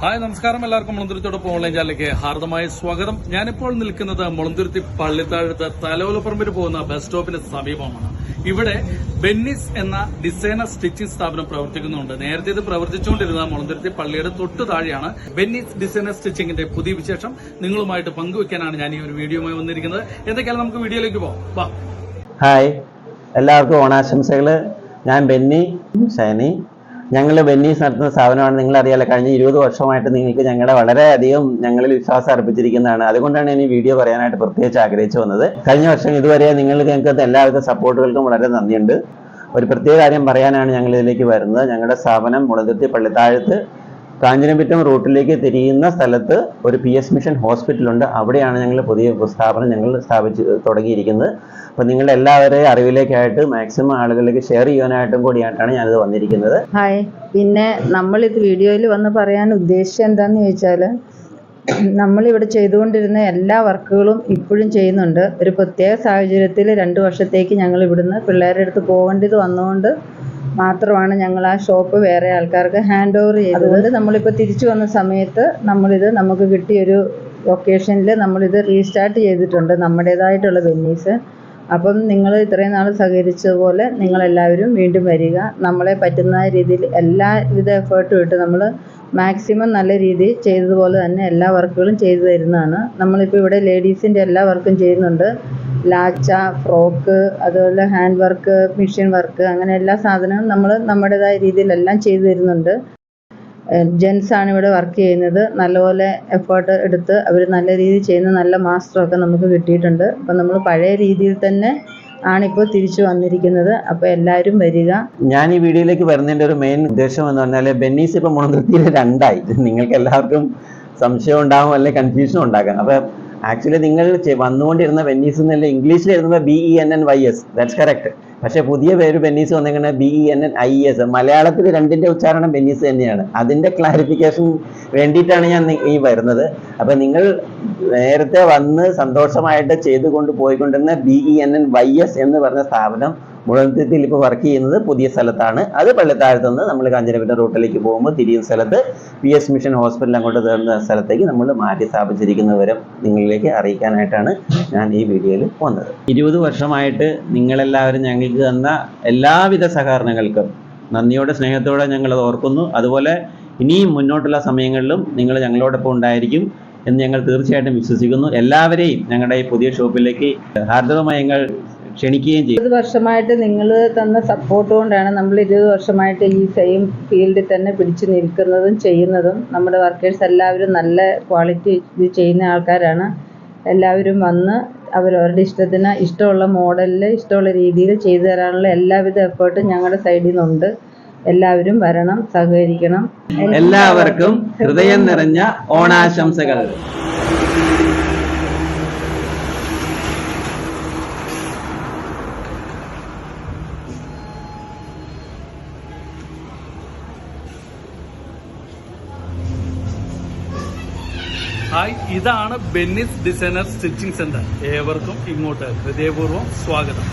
Hi നമസ്കാരം. എല്ലാവർക്കും മുളന്തുരുത്തോടൊപ്പം online ചാനലിലേക്ക് ഹാർദമായ സ്വാഗതം. ഞാനിപ്പോൾ നിൽക്കുന്നത് മുളന്തുരുത്തി പള്ളിത്താഴത്ത് തലവലപ്പറമ്പിൽ പോകുന്ന ബസ് സ്റ്റോപ്പിന് സമീപമാണ്. ഇവിടെ ബെന്നിസ് എന്ന ഡിസൈനർ സ്റ്റിച്ചിങ് സ്ഥാപനം പ്രവർത്തിക്കുന്നുണ്ട്. നേരത്തെ ഇത് പ്രവർത്തിച്ചുകൊണ്ടിരുന്ന മുളന്തുരുത്തി പള്ളിയുടെ തൊട്ടു താഴെയാണ് ബെന്നിസ് ഡിസൈനർ സ്റ്റിച്ചിങ്ങിന്റെ പുതിയ വിശേഷം. നിങ്ങളുമായിട്ട് പങ്കുവെക്കാനാണ് ഞാൻ ഈ ഒരു വീഡിയോയുമായി വന്നിരിക്കുന്നത്. എന്തൊക്കെയാണ് നമുക്ക് വീഡിയോയിലേക്ക് പോകാം. ഹായ് എല്ലാവർക്കും ഓണാശംസകൾ ഞാൻ ബെന്നി ഷൈനി. ഞങ്ങൾ ബെന്നീസ് നടത്തുന്ന സ്ഥാപനമാണ്. നിങ്ങൾ അറിയാലോ കഴിഞ്ഞ ഇരുപത് വർഷമായിട്ട് നിങ്ങൾക്ക് ഞങ്ങളുടെ വളരെയധികം ഞങ്ങളിൽ വിശ്വാസം അർപ്പിച്ചിരിക്കുന്നതാണ്. അതുകൊണ്ടാണ് ഞാൻ ഈ വീഡിയോ പറയാനായിട്ട് പ്രത്യേകിച്ച് ആഗ്രഹിച്ചു വന്നത്. കഴിഞ്ഞ വർഷം ഇതുവരെ നിങ്ങൾക്ക് ഞങ്ങൾക്ക് എല്ലാവിധ സപ്പോർട്ടുകൾക്കും വളരെ നന്ദിയുണ്ട്. ഒരു പ്രത്യേക കാര്യം പറയാനാണ് ഞങ്ങൾ ഇതിലേക്ക് വരുന്നത്. ഞങ്ങളുടെ സ്ഥാപനം മുളന്തുരുത്തി പള്ളിത്താഴത്ത് കാഞ്ഞിരമ്പറ്റം റൂട്ടിലേക്ക് തിരിയുന്ന സ്ഥലത്ത് ഒരു പി എസ് മിഷൻ ഹോസ്പിറ്റലുണ്ട്. അവിടെയാണ് ഞങ്ങൾ പുതിയ സ്ഥാപനം ഞങ്ങൾ സ്ഥാപിച്ച് തുടങ്ങിയിരിക്കുന്നത്. അപ്പോൾ നിങ്ങളുടെ എല്ലാവരെയും അറിവിലേക്കായിട്ട് മാക്സിമം ആളുകളിലേക്ക് ഷെയർ ചെയ്യാനായിട്ടും കൂടിയായിട്ടാണ് ഞാനിത് വന്നിരിക്കുന്നത്. ഹായ്. പിന്നെ നമ്മൾ നമ്മളിത് വീഡിയോയിൽ വന്ന് പറയാൻ ഉദ്ദേശിച്ചത് എന്താണെന്ന് ചോദിച്ചാൽ നമ്മളിവിടെ ചെയ്തുകൊണ്ടിരുന്ന എല്ലാ വർക്കുകളും ഇപ്പോഴും ചെയ്യുന്നുണ്ട്. ഒരു പ്രത്യേക സാഹചര്യത്തിൽ രണ്ട് വർഷത്തേക്ക് ഞങ്ങൾ ഇവിടുന്ന് പിള്ളേരുടെ അടുത്ത് പോകേണ്ടത് വന്നതുകൊണ്ട് മാത്രമാണ് ഞങ്ങൾ ആ ഷോപ്പ് വേറെ ആൾക്കാർക്ക് ഹാൻഡ് ഓവർ ചെയ്തത് അതുകൊണ്ട് നമ്മളിപ്പോൾ തിരിച്ചു വന്ന സമയത്ത് നമ്മളിത് നമുക്ക് കിട്ടിയൊരു ലൊക്കേഷനിൽ നമ്മളിത് റീസ്റ്റാർട്ട് ചെയ്തിട്ടുണ്ട് നമ്മുടേതായിട്ടുള്ള ബെന്നീസ് അപ്പം നിങ്ങൾ ഇത്രയും നാൾ സഹകരിച്ചതുപോലെ നിങ്ങളെല്ലാവരും വീണ്ടും വരിക. നമ്മളെ പറ്റുന്ന രീതിയിൽ എല്ലാവിധ എഫേർട്ടും ഇട്ട് നമ്മൾ മാക്സിമം നല്ല രീതിയിൽ ചെയ്തതുപോലെ തന്നെ എല്ലാ വർക്കുകളും ചെയ്തു തരുന്നതാണ്. നമ്മളിപ്പോൾ ഇവിടെ ലേഡീസിന്റെ എല്ലാ വർക്കും ചെയ്യുന്നുണ്ട്. ലാച്ച ഫ്രോക്ക് അതുപോലെ ഹാൻഡ് വർക്ക് മെഷീൻ വർക്ക് അങ്ങനെ എല്ലാ സാധനവും നമ്മൾ നമ്മുടേതായ രീതിയിലെല്ലാം ചെയ്തു തരുന്നുണ്ട്. ജെൻസ് ആണ് ഇവിടെ വർക്ക് ചെയ്യുന്നത്. നല്ലപോലെ എഫേർട്ട് എടുത്ത് അവർ നല്ല രീതിയിൽ ചെയ്യുന്ന നല്ല മാസ്റ്ററൊക്കെ നമുക്ക് കിട്ടിയിട്ടുണ്ട്. അപ്പം നമ്മൾ പഴയ രീതിയിൽ തന്നെ ആണിപ്പോൾ തിരിച്ചു വന്നിരിക്കുന്നത്. അപ്പോൾ എല്ലാവരും വരിക. ഞാൻ ഈ വീഡിയോയിലേക്ക് വരുന്നതിന്റെ ഒരു മെയിൻ ഉദ്ദേശം എന്ന് പറഞ്ഞാൽ ബെന്നീസ് ഇപ്പം മുളന്തുരുത്തിയിൽ രണ്ടായി. നിങ്ങൾക്ക് എല്ലാവർക്കും സംശയം ഉണ്ടാകും അല്ലെങ്കിൽ കൺഫ്യൂഷൻ ഉണ്ടാക്കാം അപ്പം ആക്ച്വലി നിങ്ങൾ വന്നുകൊണ്ടിരുന്ന വെന്നീസ് എന്നല്ല ഇംഗ്ലീഷിൽ എഴുതുമ്പോൾ B E N N Y S that's correct പക്ഷേ പുതിയ പേര് വെന്നീസ് വന്നിങ്ങനെ B E N N I S മലയാളത്തിൽ രണ്ടിന്റെ ഉച്ചാരണം വെന്നീസ് തന്നെയാണ്. അതിന്റെ ക്ലാരിഫിക്കേഷൻ വേണ്ടിയിട്ടാണ് ഞാൻ ഈ വരുന്നത്. അപ്പം നിങ്ങൾ നേരത്തെ വന്ന് സന്തോഷമായിട്ട് ചെയ്തുകൊണ്ട് പോയിക്കൊണ്ടിരുന്ന B E N N Y S എന്ന് പറഞ്ഞ സ്ഥാപനം മുളന്തുരുത്തിയിൽ ഇപ്പോൾ വർക്ക് ചെയ്യുന്നത് പുതിയ സ്ഥലത്താണ്. അത് പള്ളിത്താഴത്ത് നിന്ന് നമ്മൾ കാഞ്ഞിരപ്പറ്റ റൂട്ടിലേക്ക് പോകുമ്പോൾ തിരിയുന്ന സ്ഥലത്ത് പി എസ് മിഷൻ ഹോസ്പിറ്റൽ അങ്ങോട്ട് തീർന്ന സ്ഥലത്തേക്ക് നമ്മൾ മാറ്റി സ്ഥാപിച്ചിരിക്കുന്ന വിവരം നിങ്ങളിലേക്ക് അറിയിക്കാനായിട്ടാണ് ഞാൻ ഈ വീഡിയോയിൽ വന്നത്. ഇരുപത് വർഷമായിട്ട് നിങ്ങളെല്ലാവരും ഞങ്ങൾക്ക് തന്ന എല്ലാവിധ സഹകരണങ്ങൾക്കും നന്ദിയോടെ സ്നേഹത്തോടെ ഞങ്ങളത് ഓർക്കുന്നു. അതുപോലെ ഇനിയും മുന്നോട്ടുള്ള സമയങ്ങളിലും നിങ്ങൾ ഞങ്ങളോടൊപ്പം ഉണ്ടായിരിക്കും എന്ന് ഞങ്ങൾ തീർച്ചയായിട്ടും വിശ്വസിക്കുന്നു. എല്ലാവരെയും ഞങ്ങളുടെ ഈ പുതിയ ഷോപ്പിലേക്ക് ഹാർദവമായി ഞങ്ങൾ ക്ഷണിക്കുകയും ചെയ്യും ഇരുപത് വർഷമായിട്ട് നിങ്ങൾ തന്ന സപ്പോർട്ട് കൊണ്ടാണ് നമ്മൾ ഇരുപത് വർഷമായിട്ട് ഈ സെയിം ഫീൽഡിൽ തന്നെ പിടിച്ചു നിൽക്കുന്നതും ചെയ്യുന്നതും. നമ്മുടെ വർക്കേഴ്സ് എല്ലാവരും നല്ല ക്വാളിറ്റി ഇത് ചെയ്യുന്ന ആൾക്കാരാണ്. എല്ലാവരും വന്ന് അവരവരുടെ ഇഷ്ടത്തിന് ഇഷ്ടമുള്ള മോഡലിൽ ഇഷ്ടമുള്ള രീതിയിൽ ചെയ്തു തരാനുള്ള എല്ലാവിധ എഫേർട്ടും ഞങ്ങളുടെ സൈഡിൽ നിന്നുണ്ട് എല്ലാവരും വരണം സഹകരിക്കണം. എല്ലാവർക്കും ഹൃദയം നിറഞ്ഞ ഓണാശംസകൾ. ഹായ് ഇതാണ് ബെന്നിസ് ഡിസൈനർ സ്റ്റിച്ചിങ് സെന്റർ. ഏവർക്കും ഇങ്ങോട്ട് ഹൃദയപൂർവം സ്വാഗതം.